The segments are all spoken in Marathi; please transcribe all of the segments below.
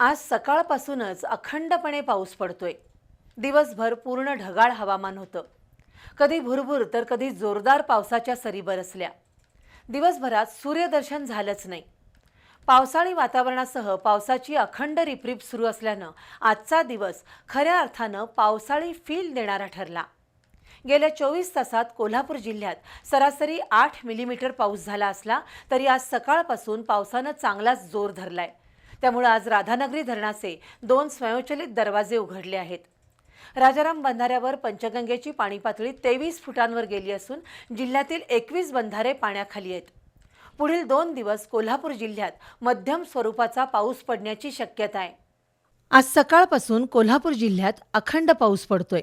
आज सकाळपासूनच अखंडपणे पाऊस पडतोय. दिवसभर पूर्ण ढगाळ हवामान होतं. कधी भुरभुर तर कधी जोरदार पावसाच्या सरी बरसल्या. दिवसभरात सूर्यदर्शन झालंच नाही. पावसाळी वातावरणासह पावसाची अखंड रिपरिप सुरू असल्यानं आजचा दिवस खऱ्या अर्थानं पावसाळी फील देणारा ठरला. गेल्या चोवीस तासात कोल्हापूर जिल्ह्यात सरासरी आठ मिलीमीटर पाऊस झाला असला तरी आज सकाळपासून पावसानं चांगलाच जोर धरलाय. त्यामुळे आज राधानगरी धरणाचे दोन स्वयंचलित दरवाजे उघडले आहेत. राजाराम बंधाऱ्यावर पंचगंगेची पाणी पातळी तेवीस फुटांवर गेली असून जिल्ह्यातील एकवीस बंधारे पाण्याखाली आहेत. पुढील दोन दिवस कोल्हापूर जिल्ह्यात मध्यम स्वरूपाचा पाऊस पडण्याची शक्यता आहे. आज सकाळपासून कोल्हापूर जिल्ह्यात अखंड पाऊस पडतोय.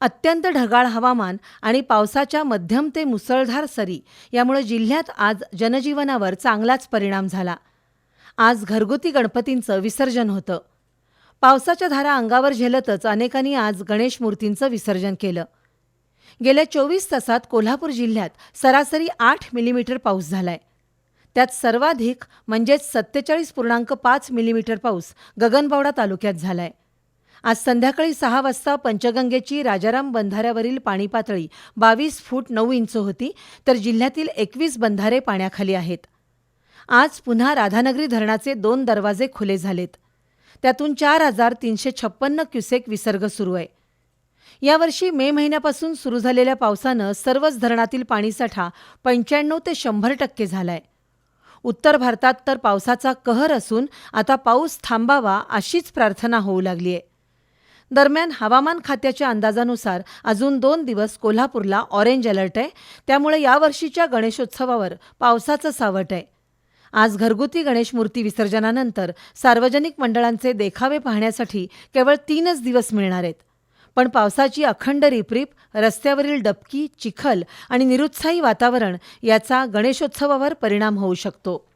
अत्यंत ढगाळ हवामान आणि पावसाच्या मध्यम ते मुसळधार सरी यामुळे जिल्ह्यात आज जनजीवनावर चांगलाच परिणाम झाला. आज घरगुती गणपतींचं विसर्जन होतं. पावसाच्या धारा अंगावर झेलतच अनेकांनी आज गणेश मूर्तींचं विसर्जन केलं. गेल्या चोवीस तासात कोल्हापूर जिल्ह्यात सरासरी आठ मिलीमीटर पाऊस झालाय. त्यात सर्वाधिक म्हणजेच सत्तेचाळीस पूर्णांक पाच मिलीमीटर पाऊस गगनबावडा तालुक्यात झालाय. आज संध्याकाळी सहा वाजता पंचगंगेची राजाराम बंधाऱ्यावरील पाणी पातळी बावीस फूट नऊ इंच होती तर जिल्ह्यातील एकवीस बंधारे पाण्याखाली आहेत. आज पुन्हा राधानगरी धरणाचे दोन दरवाजे खुले झालेत. त्यातून चार हजार तीनशे छप्पन्न क्युसेक विसर्ग सुरू आहे. यावर्षी मे महिन्यापासून सुरू झालेल्या पावसानं सर्वच धरणातील पाणीसाठा पंच्याण्णव ते शंभर टक्के झालाय. उत्तर भारतात तर पावसाचा कहर असून आता पाऊस थांबावा अशीच प्रार्थना होऊ लागली आहे दरम्यान हवामान खात्याच्या अंदाजानुसार अजून दोन दिवस कोल्हापूरला ऑरेंज अलर्ट आहे. त्यामुळे यावर्षीच्या गणेशोत्सवावर पावसाचं सावट आहे. आज घरगुती गणेश मूर्ती विसर्जनानंतर सार्वजनिक मंडळांचे देखावे पाहण्यासाठी केवळ तीनच दिवस मिळणार आहेत. पण पावसाची अखंड रिपरिप रस्त्यावरील डबकी चिखल आणि निरुत्साही वातावरण याचा गणेशोत्सवावर परिणाम होऊ शकतो.